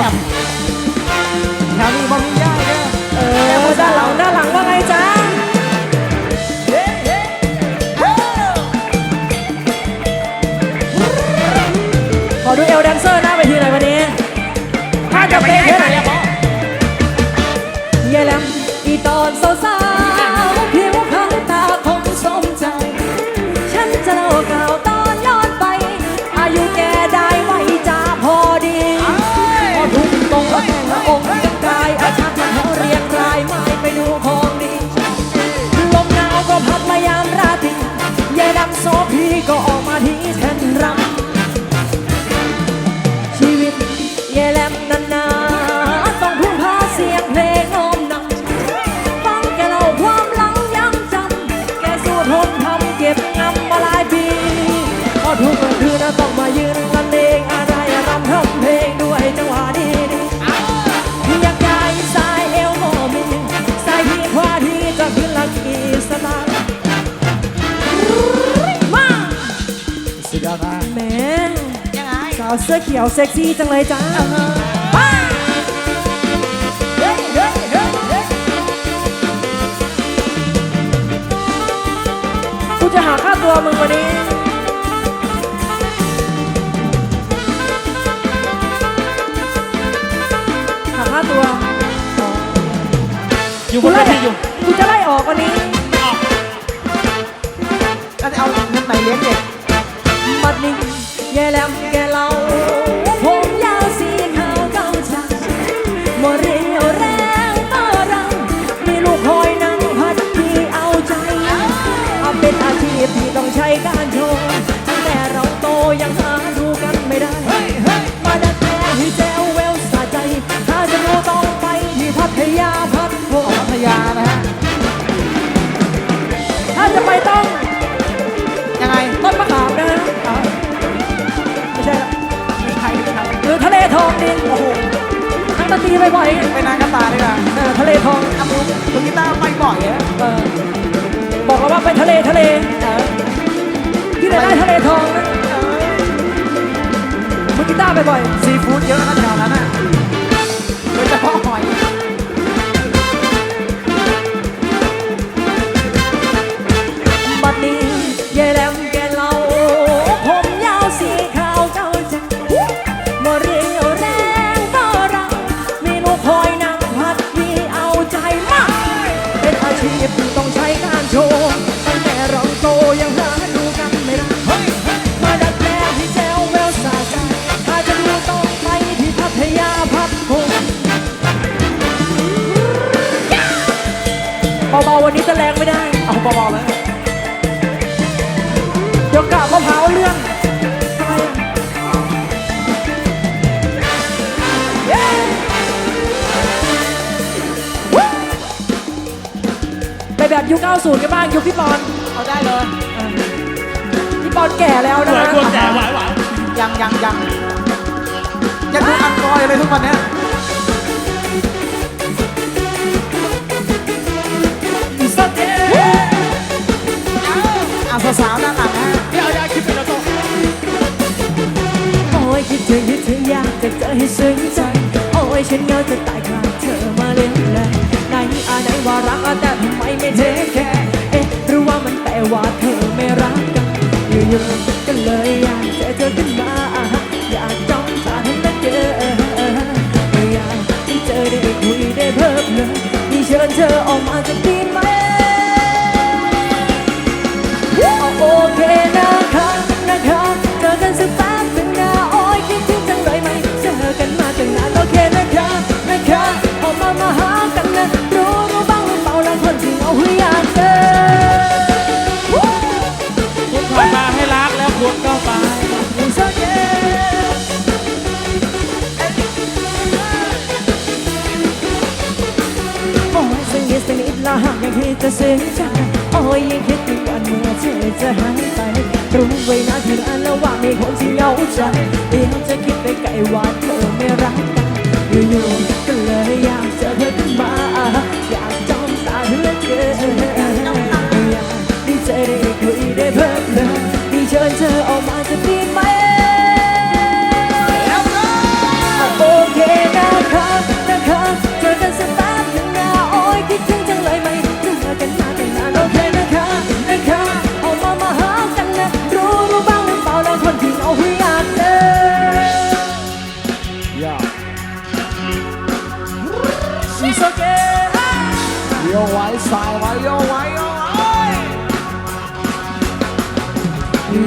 ย่าหยัง แย่แหล ยาวเสื้อเขียวเซ็กซี่จังเลยจ้าว้าเฮ้เฮ้เฮ้เฮ้กูจะหาค่าตัวมึงวันนี้ หาค่าตัวอยู่บกูนเวไล่ทีอยู่กูจะไล่ออกวันนี้แล้วจะเอาเงินไหนเลี้ยงเด็กมัดนี้แย่แหลมแกเหลา ทั้งตะตีบ่อยๆไปนางกระตายดีกว่าเออทะเลทองอะมึงมึงกีตาร์ไปบ่อยเหรอเออบอกเราว่าไปทะเลทะเลเออที่ไหนได้ทะเลทองนะมือกีตาร์บ่อยซีฟู้ดเยอะนะแถวนั้นน่ะ เบาๆวันนี้จะแรงไม่ได้ เอาเบาๆเลยเดี๋ยวกะมะพร้าวเรื่องทำไมอะเย้วู้ไปแบบยุค 90 กันบ้างยุคพี่ปอนเอาได้เลยพี่ปอนแก่แล้วสนะวยฮะกวนแจ๋หวายหวายยังยังยังยังดูอันกอยเลยทุกวันเนี้ย สาวด้านหลังนะฮะพี่เอายคิดเป็นแล้วโอ้ยคิดถึงคิดถึงอยากจะเจอให้ซึ้งใจโอ้ยฉันเหงาจะตายคลาดเธอมาเลี้ยงแลไหนอาไหนว่ารักแต่ทำไมไม่เทคแคร์เอ๊ะหรือว่ามันแปลว่าเธอไม่รักกันอยู่ๆก็เลยอยากเจอเธอขึ้นมาอยากจ้องตาเธอและเจออยากให้เจอได้คุยได้เพิ่มเลยที่เชิญเธอออกมาจะดีไหม ใจเดี๋ยวจะคิดไปไกลว่าเธอไม่รักกันอยู่ๆก็เลยอยากจะ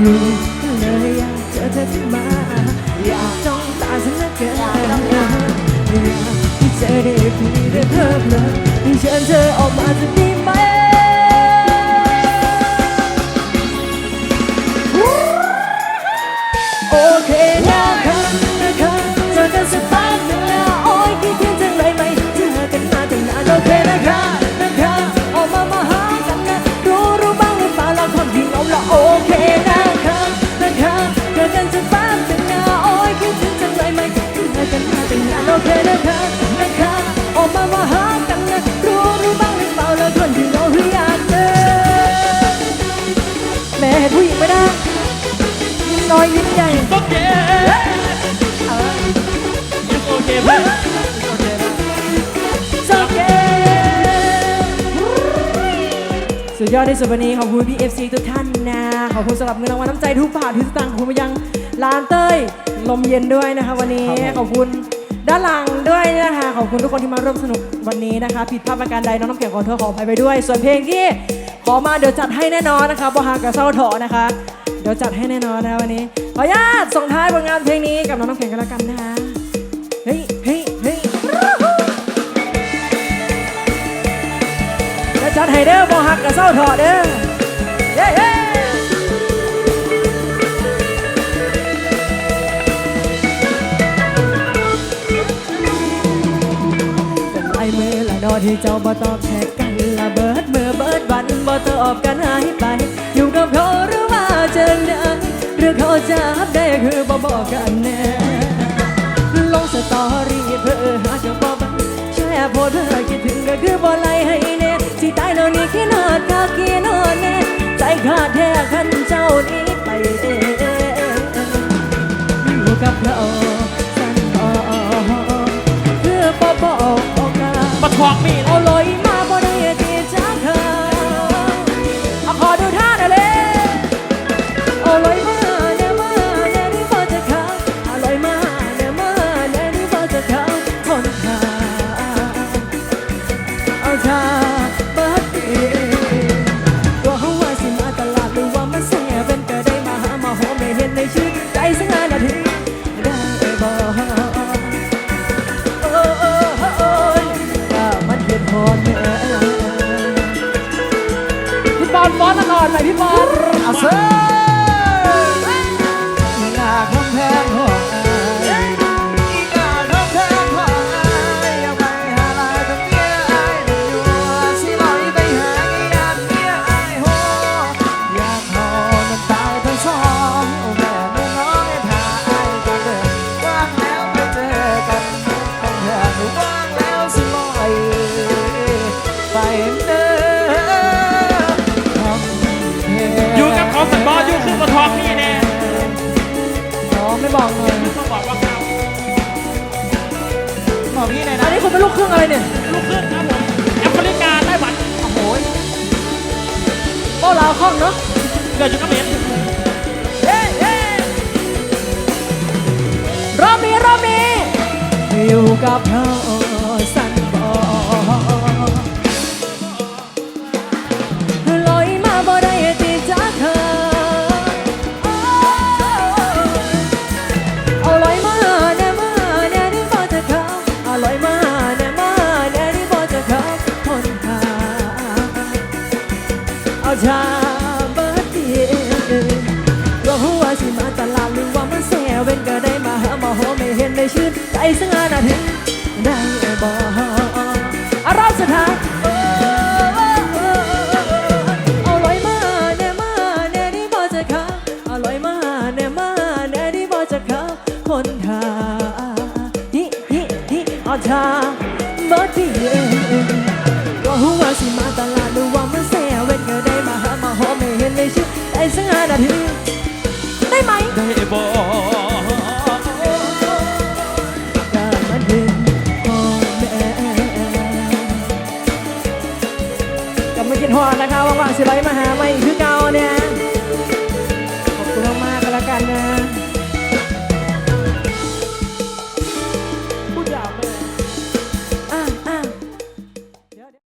รู้เลยอยากเจอเธอขึ้นมา อยากจ้องตาฉันเกลือเกินอยากที่เธอได้พี่ได้เพิ่มเลยเชิญเธอออกมาจะดีไหมโอเคนะ ใหญ่โอเคยังโอเคเพื่อนสุดยอดที่สุดวันนี้ขอบคุณพี่ FC ทุกท่านนะขอบคุณสำหรับเงินรางวัลน้ำใจทุกบาททุกสตางค์ขอบคุณไปยังร้านเต้ยลมเย็นด้วยนะคะวันนี้ขอบคุณด้านหลังด้วยนะคะขอบคุณทุกคนที่มาร่วมสนุกวันนี้นะคะ ผิดพลาดประการใดน้องน้ำแข็งขอโทษขออภัยไปด้วย ส่วนเพลงที่ขอมาเดี๋ยวจัดให้แน่นอนนะคะบอฮากับเศร้าเถาะนะคะ เดี๋ยวจัดให้แน่นอนนะวันนี้ ขออนุญาตส่งท้ายผลงานเพลงนี้กับน้องน้ำแข็งกันแล้วกันนะคะเฮ้ยเฮ้ยเฮ้ยจะจัดให้เด้อบ่หักกับเศร้าถอดเด้อเย้เย้เป็นลายมือละนอที่เจ้าบ่ตอบแชทกันละเบิดมือเบิดวันบ่ตอบกันหายไป รือเขาจับได้คือบ่บอกกันแน่ลงสตอรี่เพื่อหาเจ้าบ่บังแช่โพสเพื่อคิดถึงก็คือบ่ไล่ให้แน่สิตายแล้วนี่ขี้นอดกาขี้นอดแน่ใจขาดแท้คันเจ้านี้ไปเองอยู่กับเราสั่นต่อเพื่อบ่บอกกันมาทอกมีดเอาลอย นตลอดไปพี่บอลเอาเซอร์ ออยู่คือมาทอกนี่แน่น้องไม่บอกเลยต้องบอกว่าเขาบอกพี่หน่อยอันะนนี้คุณเป็นลูกครึ่งอะไรเนี่ย ลูกครึ่งครับผมแอฟริกาไต้หวันโอ้โหโอ้ลาวคล่องเนาะ เกิดอยู่เขมรเฮ้เฮ้รอบนี้รอบนี้อยู่กับเธอ บัดเดียวว่าหัวสิมาตลาดหรือว่ามันแซ่เว้นก็ได้มาหามาหอไม่เห็นได้ชื่นใจสังหานาทีได้บ่อารอบสุดท้ายเอาลอยมาแน่มาแน่นี่บ่จะเข้าเอาลอยมาแน่มาแน่นี่บ่จะเข้าคนหาฮิฮิฮิเอาชา สักห้านาที ได้ไหม ได้บอกก็มันเห็นหอมแม่กำลังกินหอดนะคะว่างๆสิไลมาหาไม่คือ